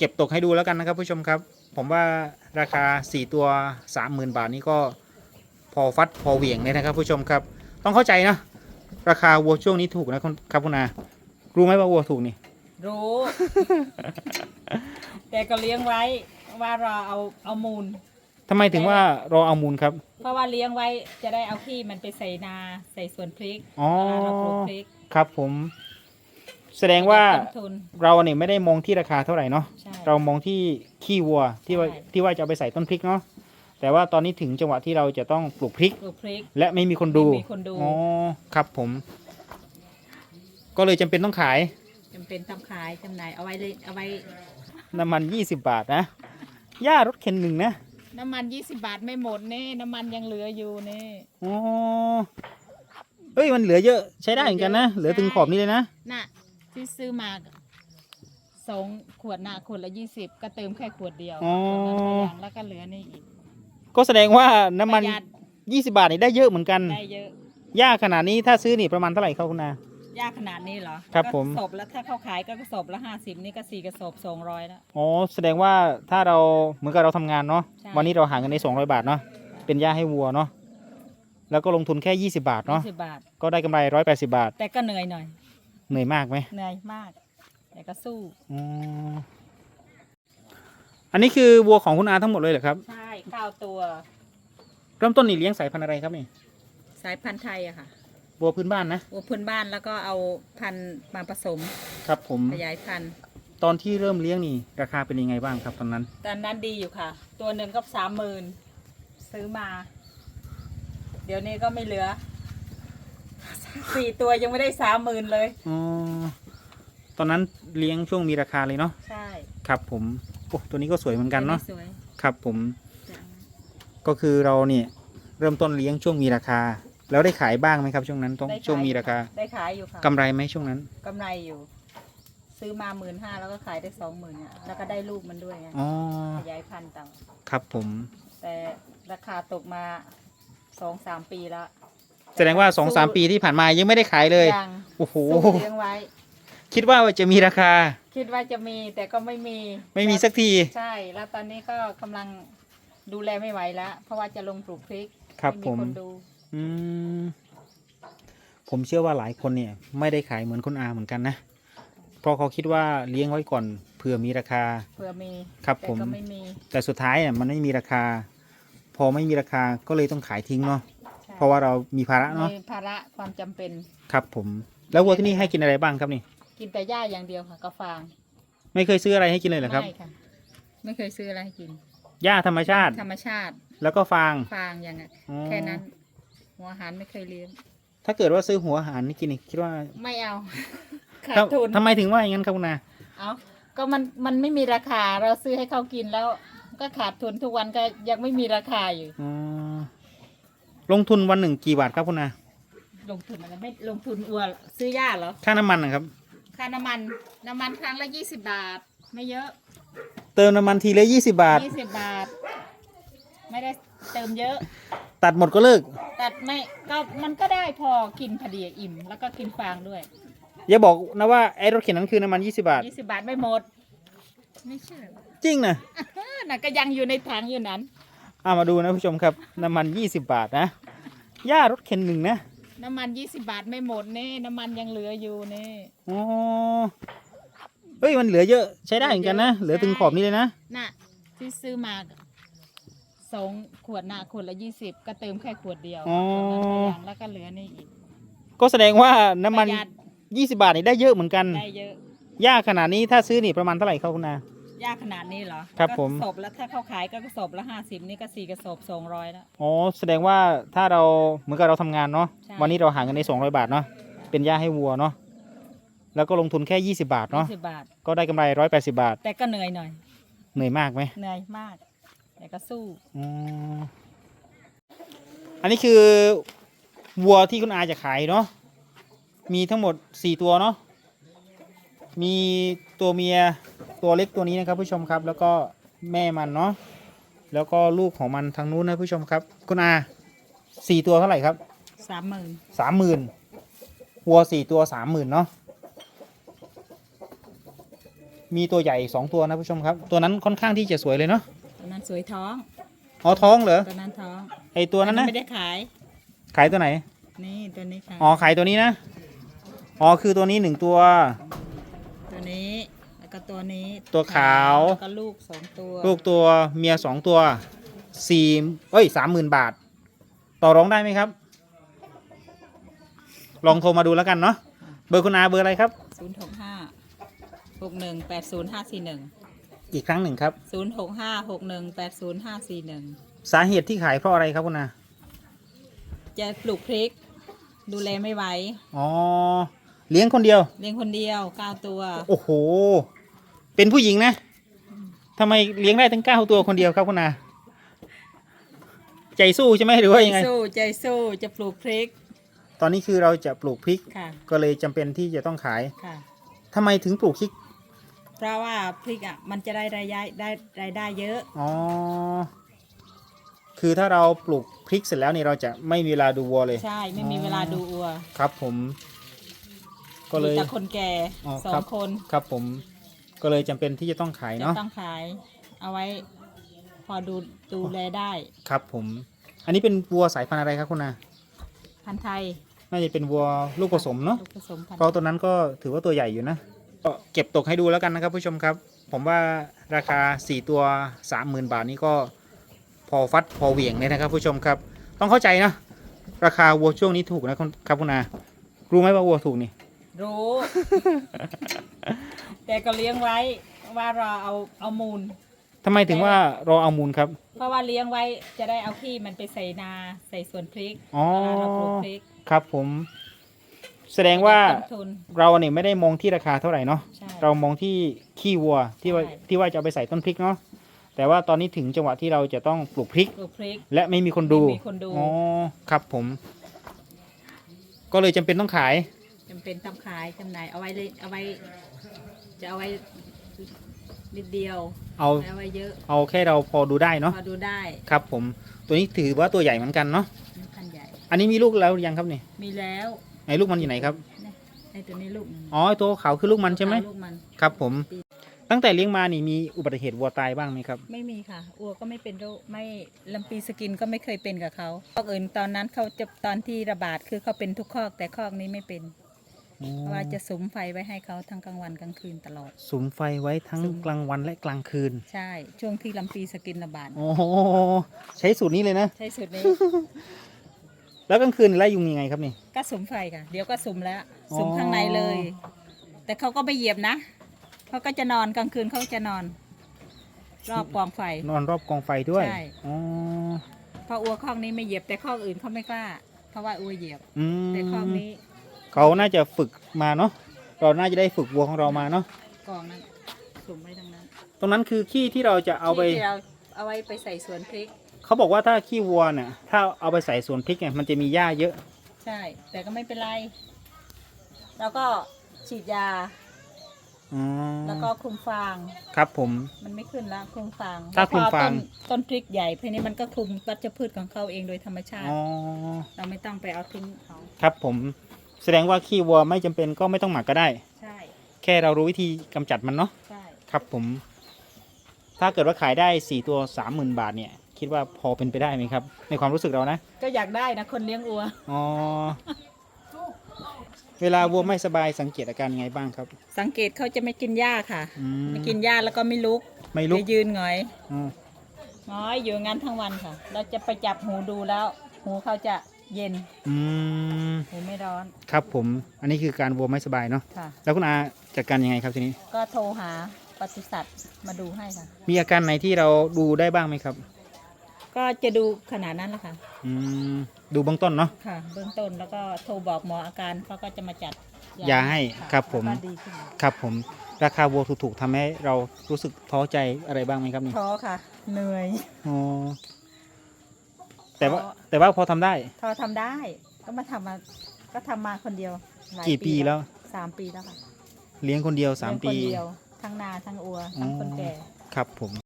เก็บตกให้ดูแล้วกันนะครับผู้ชมครับ ผมว่าราคา 4 ตัว 30,000 บาทนี้ก็พอฟัดพอเหวี่ยงเลยนะครับผู้ชมครับ ต้องเข้าใจนะ ราคาวัวช่วงนี้ถูกนะครับคุณอารู้ไหมว่าวัวถูกนี่ รู้ แต่ก็เลี้ยงไว้ว่าเราเอาเอามูลทำไมถึงว่ารอเอามูลครับ เพราะว่าเลี้ยงไว้จะได้เอาขี้มันไปใส่นาใส่สวนพริกอ๋อเวลาเราปลูกพริก ครับผม แสดงว่าต้นทุน เราเนี่ยไม่ได้มองที่ราคาเท่าไหร่เนาะใช่ เรามองที่ขี้วัวที่ว่าใช่ ที่ว่าจะเอาไปใส่ต้นพริกเนาะแต่ว่าตอนนี้ถึงจังหวะที่เราจะต้องปลูกพริก ปลูกพริก และไม่มีคนดูไม่มีคนดู อ๋อครับผม ก็เลยจำเป็นต้องขายจำเป็นทำขายจำหน่ายเอาไว้เลยเอาไว้น้ำมัน 20 บาทนะย่ารถเข็นหนึ่งนะน้ำมัน 20 บาทไม่หมดนี่น้ำมันยังเหลืออยู่นี่ อ๋อเฮ้ยมันเหลือเยอะใช้ได้เหมือนกันนะเหลือถึงขอบนี้เลยนะ น่ะ ที่ซื้อมาสองขวดน่ะขวดละ20ก็เติมแค่ขวดเดียวอ๋อ ขวดนั้นก็ยังแล้วก็เหลือนี่อีกก็แสดงว่าน้ำมัน ประหยัด20 บาทนี่ได้เยอะเหมือนกันได้เยอะย่าขนาดนี้ถ้าซื้อนี่ประมาณเท่าไหร่ครับคุณอายากขนาดนี้เหรอครับก็ผมศพแล้วถ้าเขาขายก็กระสอบละห้าสิบนี่ก็สี่กระสอบสองร้อยแล้ว อ๋อแสดงว่าถ้าเราเหมือนกับเราทำงานเนาะใช่ วันนี้เราหาเงินใน200 บาทเนาะเป็นย่าให้วัวเนาะแล้วก็ลงทุนแค่ 20 บาทเนาะยี่สิบบาท ก็ได้กำไร 180 บาท แต่ก็เหนื่อยหน่อย เหนื่อยมากไหมเหนื่อยมาก แต่ก็สู้ อ๋ออันนี้คือวัวของคุณอาทั้งหมดเลยเหรอครับ ใช่เก้าตัว เริ่มต้นนี่เลี้ยงสายพันธุ์อะไรครับนี่สายพันธุ์ไทยอะค่ะวัวพื้นบ้านนะ วัวพื้นบ้านแล้วก็เอาพันธุ์มาผสมครับ ผมขยายพันธุ์ ตอนที่เริ่มเลี้ยงนี่ราคาเป็นยังไงบ้างครับตอนนั้น ตอนนั้นดีอยู่ค่ะ ตัวหนึ่งก็สามหมื่นซื้อมา เดี๋ยวนี้ก็ไม่เหลือ สี่ตัวยังไม่ได้สามหมื่นเลย อ๋อตอนนั้นเลี้ยงช่วงมีราคาเลยเนาะใช่ครับผมโอ้ตัวนี้ก็สวยเหมือนกันเนาะสวยครับผมจังก็คือเราเนี่ยเริ่มต้นเลี้ยงช่วงมีราคา แล้วได้ขายบ้างไหมครับ ช่วงนั้นต้องได้ขยช่วงมีราคาได้ขายอยู่ค่ะกำไรไหมช่วงนั้นกำไรอยู่ ซื้อมาหมื่นห้าแล้วก็ขายได้สองหมื่นเนี่ยแล้วก็ได้ลูกมันด้วยไงอ๋อขยายพันธุ์ต่าง ครับผมแต่ราคาตกมาสองสามปีแล้ว แสดงว่าสองสามปีที่ผ่านมายังไม่ได้ขายเลยยังโอ้โหสู้เลี้ยงไว้ คิดว่าจะมีราคา คิดว่าจะมีแต่ก็ไม่มีไม่มีสักที ใช่ แล้วตอนนี้ก็กำลังดูแลไม่ไหวแล้ว เพราะว่าจะลงปลูกพริกครับไมีผมคนดู อืมผมเชื่อว่าหลายคนเนี่ย ไม่ได้ขายเหมือนคุณอาเหมือนกันนะ เพราะเขาคิดว่าเลี้ยงไว้ก่อนเผื่อมีราคา เผื่อมีครับแต่ผม ก็ไม่มีแต่สุดท้ายเนี่ยมันไม่มีราคา พอไม่มีราคาก็เลยต้องขายทิ้งเนาะใช่ เพราะว่าเรามีภาระเนาะมีภาระความจำเป็น ครับผม แล้ววัวที่นี่ให้กินอะไรบ้างครับนี่ กินแต่หญ้าอย่างเดียวค่ะกาฟางไม่เคยซื้ออะไรให้กินเลยเหรอครับไม่ค่ะ ไม่เคยซื้ออะไรให้กิน หญ้าธรรมชาติ ธรรมชาติแล้วก็ฟางฟางอย่างเงี้ยอ๋อแค่นั้น หัวอาหารไม่เคยเลี้ยงถ้าเกิดว่าซื้อหัวอาหารนี่กินนี่คิดว่าไม่เอาขาดทำทุนทำไมถึงว่าอย่างนั้นครับคุณอาเอาก็มันมันไม่มีราคาเราซื้อให้เขากินแล้ว ก็ขาดทุนทุกวันก็ยังไม่มีราคาอยู่ อ๋อ ลงทุนวันหนึ่งกี่บาทครับคุณอาลงทุนอะไรไม่ลงทุนอัวซื้อหญ้าเหรอ ค่าน้ำมันนะครับ ค่าน้ำมัน น้ำมันครั้งละยี่สิบบาท ไม่เยอะเติมน้ำมันทีละยี่สิบาท ยี่สิบบาท ไม่ได้เติมเยอะ ตัดหมดก็เลิก แต่ไม่ก็มันก็ได้พอกินพอดีอิ่ม แล้วก็กินฟางด้วยอย่าบอกนะว่าไอ้รถเข็นนั้นคือน้ำมันยี่สิบาท ยี่สิบบาทไม่หมด ไม่เชื่อจริงนะ น่ะก็ยังอยู่ในถังอยู่นั้นเอามาดูนะผู้ชมครับ น้ำมันยี่สิบาทนะย่ารถเข็นหนึ่งนะน้ำมันยี่สิบบาทไม่หมดนี่ น้ำมันยังเหลืออยู่นี่ อ๋อเฮ้ยมันเหลือเยอะใช้ได้เหมือนกันนะเหลือถึงขอบนี้เลยนะน่ะ ที่ซื้อมาสองขวดน่ะขวดละยี่สิบก็เติมแค่ขวดเดียวอ๋อ ขวดนั้นก็ยังแล้วก็เหลือนี่อีกก็แสดงว่าน้ำมัน ประหยัดยี่สิบาทนี่ได้เยอะเหมือนกันได้เยอะย่าขนาดนี้ถ้าซื้อนี่ประมาณเท่าไหร่ครับคุณอา ยากขนาดนี้เหรอครับก็ผมกระสอบแล้วถ้าเขาขายก็กระสอบละห้าสิบนี่ก็สี่กระสอบสองร้อยแล้ว อ๋อแสดงว่าถ้าเราเหมือนกับเราทำงานเนาะใช่ วันนี้เราหาเงินใน200 บาทเนาะเป็นย่าให้วัวเนาะแล้วก็ลงทุนแค่ 20 บาทเนาะยี่สิบบาท ก็ได้กำไร 180 บาทแต่ก็เหนื่อยหน่อย เหนื่อยมากไหมเหนื่อยมาก แต่ก็สู้ อืมอันนี้คือวัวที่คุณอาจะขายเนาะมีทั้งหมด 4 ตัวเนาะมีตัวเมีย ตัวเล็กตัวนี้นะครับผู้ชมครับแล้วก็แม่มันเนาะแล้วก็ลูกของมันทางนู้นนะผู้ชมครับ คุณอาสี่ตัวเท่าไหร่ครับสามหมื่นสามหมื่นวัวสี่ตัวสามหมื่นเนาะมีตัวใหญ่สองตัวนะผู้ชมครับ ตัวนั้นค่อนข้างที่จะสวยเลยเนาะตัวนั้นสวยท้องอ๋อท้องเหรอตัวนั้นท้องไอตัวนั้นนะไม่ได้ขาย ขายตัวไหน นี่ตัวนี้ค่ะอ๋อขายตัวนี้นะอ๋อคือตัวนี้หนึ่งตัวตัวนี้ แล้วก็ตัวนี้ตัวขาว แล้วก็ลูกสองตัวลูกตัวเมียสองตัวสี่เอ้ยสามหมื่นบาท ต่อรองได้ไหมครับ ลองโทรมาดูแล้วกันเนาะเบอร์คุณอาเบอร์อะไรครับศูนย์หกห้าหกหนึ่งแปดศูนย์ห้าสี่หนึ่งอีกครั้งหนึ่งครับ ศูนย์หกห้าหกหนึ่งแปดศูนย์ห้าสี่หนึ่งสาเหตุที่ขายเพราะอะไรครับคุณอาจะปลูกพริก ดูแลไม่ไหวอ๋อเลี้ยงคนเดียว เลี้ยงคนเดียวเก้าตัว โอ้โห เป็นผู้หญิงนะทำไมเลี้ยงได้ตั้งเก้าตัวคนเดียวครับคุณอาใจสู้ใช่ไหมหรือว่ายังไงใจสู้ใจสู้จะปลูกพริก ตอนนี้คือเราจะปลูกพริก ค่ะ ก็เลยจำเป็นที่จะต้องขายค่ะ ทำไมถึงปลูกพริก เพราะว่าพริกอะมันจะได้รายได้ได้รายได้เยอะ อ๋อ คือถ้าเราปลูกพริกเสร็จแล้วนี่เราจะไม่มีเวลาดูวัวเลย ใช่ไม่มีเวลาดูอัวครับผม ก็เลยมีแต่คนแก่อ๋อสอครังบ คน ครับผม ก็เลยจำเป็นที่จะต้องขายจะเนาะ ต้องขาย เอาไว้พอดูดูแลได้ครับผม อันนี้เป็นวัวสายพันธุ์อะไรครับคุณนาพันธุ์ไทยน่าจะเป็นวัวลูกผสมเนาะ ลูกผสมพันเพราะธุ์ตัวนั้นก็ถือว่าตัวใหญ่อยู่นะ ก็เก็บตกให้ดูแล้วกันนะครับผู้ชมครับ ผมว่าราคา 4 ตัว 30,000 บาทนี้ก็พอฟัดพอเหวี่ยงเลยนะครับผู้ชมครับ ต้องเข้าใจนะ ราคาวัวช่วงนี้ถูกนะครับคุณนารู้ไหมว่าวัวถูกนี่ รู้ แต่ก็เลี้ยงไว้ว่ารอเอาเอามูล ทำไมถึงว่ารอเอามูลครับ เพราะว่าเลี้ยงไว้จะได้เอาขี้มันไปใส่นาใส่สวนพริกอ๋อ เวลาเราปลูกพริกครับผม แสดงว่าต้นทุน เราเนี่ยไม่ได้มองที่ราคาเท่าไหร่เนาะ ใช่ เรามองที่ขี้วัวที่ว่าใช่ ที่ว่าจะเอาไปใส่ต้นพริกเนาะ แต่ว่าตอนนี้ถึงจังหวะที่เราจะต้องปลูกพริก ปลูกพริก และไม่มีคนดู ไม่มีคนดู อ๋อ ครับผม ก็เลยจำเป็นต้องขาย จำเป็นต้องขายจำหน่ายเอาไว้เลยเอาไว้ จะเอาไว้นิดเดียวเอาไม่เอาไว้เยอะเอาแค่เราพอดูได้เนาะพอดูได้ครับผมตัวนี้ถือว่าตัวใหญ่เหมือนกันเนาะนี่พันธุ์ใหญ่ อันนี้มีลูกแล้วหรือยังครับนี่มีแล้วไหนลูกมันอยู่ไหนครับเนี่ยไอตัวนี้ลูกมันอ๋อไอ้ตัวขาวคือลูกมันใช่ไหมลูกมันครับผม ตั้งแต่เลี้ยงมานี่มีอุบัติเหตุวัวตายบ้างไหมครับ ไม่มีค่ะอัวก็ไม่เป็นโรคไม่ลำปีสกินก็ไม่เคยเป็นกับเขาคอกอื่นตอนนั้นเขาจะตอนที่ระบาดคือเขาเป็นทุกคอกแต่คอกนี้ไม่เป็น เพราะว่าจะสุมไฟไว้ให้เขาทั้งกลางวันกลางคืนตลอด สุมไฟไว้ทั้งสุมกลางวันและกลางคืน ใช่ ช่วงที่ลำปีสกินระบาด โอ้โหใช้สูตรนี้เลยนะ ใช่สุดนี้ แล้วกลางคืนไล่ยุงยังไงครับนี่ ก็สุมไฟค่ะ เดี๋ยวก็สุมแล้วอ๋อสุมข้างในเลย แต่เขาก็ไม่เหยียบนะ เขาก็จะนอนกลางคืนเขาจะนอน รอบกองไฟ นอนรอบกองไฟด้วย ใช่ อ๋อ เพราะอัวคอกนี้ไม่เหยียบแต่คอกอื่นเขาไม่กล้า เพราะว่าอัวเหยียบ อืมแต่คอกนี้ เขาน่าจะฝึกมาเนาะเราน่าจะได้ฝึกวัวของเรามาเนาะกองนั้นสุมไว้ทั้งนั้นตรงนั้นคือขี้ที่เราจะเอาไป ที่เราเอาไว้ไปใส่สวนพริก เขาบอกว่าถ้าขี้วัวเนี่ย ถ้าเอาไปใส่สวนพริกเนี่ยมันจะมีหญ้าเยอะใช่ แต่ก็ไม่เป็นไร แล้วก็ฉีดยา อ๋อแล้วก็คลุมฟาง ครับผม มันไม่ขึ้นแล้วคลุมฟางถ้าคลุมฟาง แล้วพอต้นต้นพริกใหญ่เพราะนี้มันก็คลุมวัชพืชของเขาเองโดยธรรมชาติ อ๋อ เราไม่ต้องไปเอาทิ้งเขาครับผม แสดงว่าขี้วัวไม่จำเป็นก็ไม่ต้องหมักก็ได้ ใช่แค่เรารู้วิธีกำจัดมันเนาะใช่ครับผม ถ้าเกิดว่าขายได้สี่ตัวสามหมื่นบาทเนี่ย คิดว่าพอเป็นไปได้ไหมครับ ในความรู้สึกเรานะก็อยากได้นะคนเลี้ยงอัว อ๋อเวลาวัวไม่สบายสังเกตอาการยังไงบ้างครับ สังเกตเขาจะไม่กินหญ้าค่ะ อืม ไม่กินหญ้าแล้วก็ไม่ลุกไม่ลุกจะยืนหงอยอ๋อหงอยอยู่งั้นทั้งวันค่ะ เราจะไปจับหูดูแล้ว หูเขาจะ เย็นอืมหูไม่ร้อนครับผม อันนี้คือการวัวไม่สบายเนาะค่ะ แล้วคุณอาจัดการยังไงครับทีนี้ ก็โทรหาปศุสัตว์มาดูให้ค่ะ มีอาการไหนที่เราดูได้บ้างไหมครับ ก็จะดูขนาดนั้นแหละค่ะ อืมดูเบื้องต้นเนาะ ค่ะ เบื้องต้นแล้วก็โทรบอกหมออาการเขาก็จะมาจัดยาให้ะครับผม แล้วก็ดีขึ้นครับผม ราคาวัวถูกๆทำให้เรารู้สึกท้อใจอะไรบ้างไหมครับนี่ท้อค่ะ เหนื่อย อ๋อ แต่ว่าท้อแต่ว่าพอทำได้ท้อทำได้ ก็มาทำมา ก็ทำมาคนเดียวหลายกี่ปีแล้ว สามปีแล้วค่ะเลี้ยงคนเดียวสามเลี้ยงปีคนเดียวทั้งนาทั้งอัวทั้งคนแก่ ครับผม